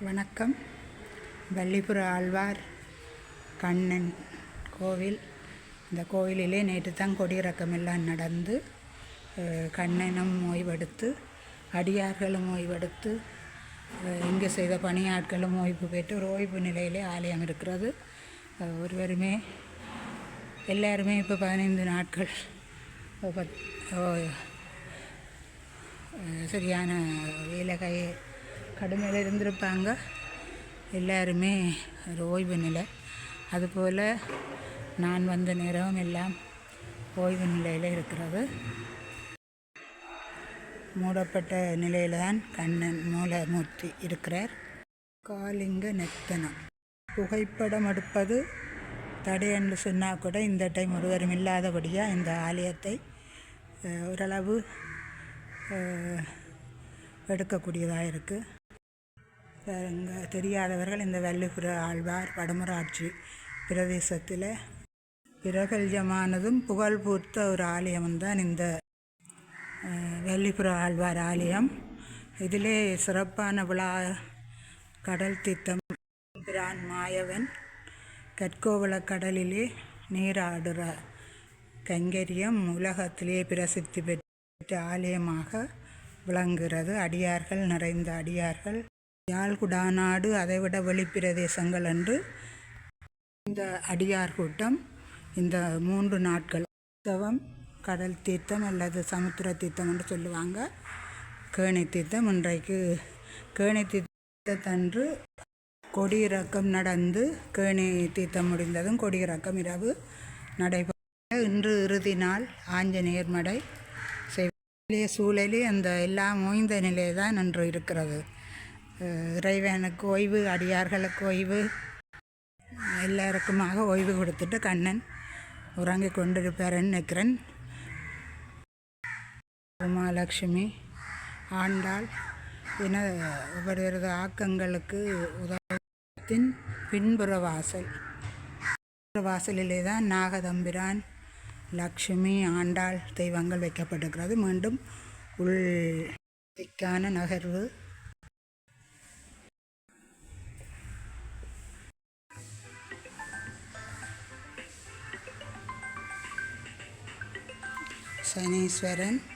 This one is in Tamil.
வணக்கம். வள்ளிபுர ஆழ்வார் கண்ணன் கோவில். இந்த கோவிலிலே நேற்று தான் கொடியிறக்கம் எல்லாம் நடந்து கண்ணனும் ஓய்வெடுத்து அடியார்களும் ஓய்வெடுத்து இங்கே செய்த பணியாட்களும் ஓய்வு பெற்று ஒரு ஓய்வு நிலையிலே ஆலயம் இருக்கிறது. ஒருவருமே எல்லாருமே இப்போ பதினைந்து நாட்கள் பத்- சரியான வேலை கடுமையில் இருந்திருப்பாங்க. எல்லாருமே ஒரு ஓய்வு நிலை. அதுபோல் நான் வந்த நேரம் எல்லாம் ஓய்வு நிலையில் இருக்கிறது. மூடப்பட்ட நிலையில் தான் கண்ணன் மூலமூர்த்தி இருக்கிறார். காலிங்க நெத்தனம். புகைப்படம் எடுப்பது தடை என்று சொன்னால் கூட இந்த டைம் ஒருவரும் இல்லாதபடியாக இந்த ஆலயத்தை ஓரளவு எடுக்கக்கூடியதாக இருக்குது தெரியாதவர்கள் இந்த வள்ளிபுர ஆழ்வார் வடமராட்சி பிரதேசத்தில் பிரகல்யமானதும் புகழ் பூர்த்த ஒரு ஆலயம் தான் இந்த வெள்ளிப்புற வள்ளிபுர ஆழ்வார் ஆலயம். இதிலே சிறப்பான விழா கடல் தித்தம் பிரான் மாயவன் கற்கோவள கடலிலே நீராடுற கைங்கரியம் உலகத்திலே பிரசித்தி பெற்ற ஆலயமாக விளங்குகிறது. அடியார்கள் நிறைந்த அடியார்கள் யாழ்குடா நாடு அதைவிட வெளிப்பிரதேசங்கள் என்று இந்த அடியார் கூட்டம் இந்த மூன்று நாட்கள் உற்சவம் கடல் தீர்த்தம் அல்லது சமுத்திர தீர்த்தம் என்று சொல்லுவாங்க. கேணி தீர்த்தம் இன்றைக்கு கேணி தீர்த்தத்தன்று கொடியிறக்கம் நடந்து கேணி தீர்த்தம் முடிந்ததும் கொடியிறக்கம் இரவு நடைபெற இன்று இறுதி நாள் ஆஞ்சநேயர் மடை. செய்ய சூழலில் அந்த எல்லாம் ஓய்ந்த நிலை தான் இன்று இருக்கிறது. இறைவனுக்கு ஓய்வு அடியார்களுக்கு ஓய்வு. எல்லாருக்குமாக ஓய்வு கொடுத்துட்டு கண்ணன் உறங்கிக் கொண்டிருப்பாருன்னு நிற்கிறேன் உமாலட்சுமி ஆண்டாள் இன ஒவ்வொருவரது ஆக்கங்களுக்கு உதவத்தின் பின்புற வாசல் பின்புற வாசலிலே தான் நாகதம்பிரான் லக்ஷ்மி ஆண்டாள் தெய்வங்கள் வைக்கப்பட்டிருக்கிறது. மீண்டும் உள் திக்கான நகர்வு Chinese veteran.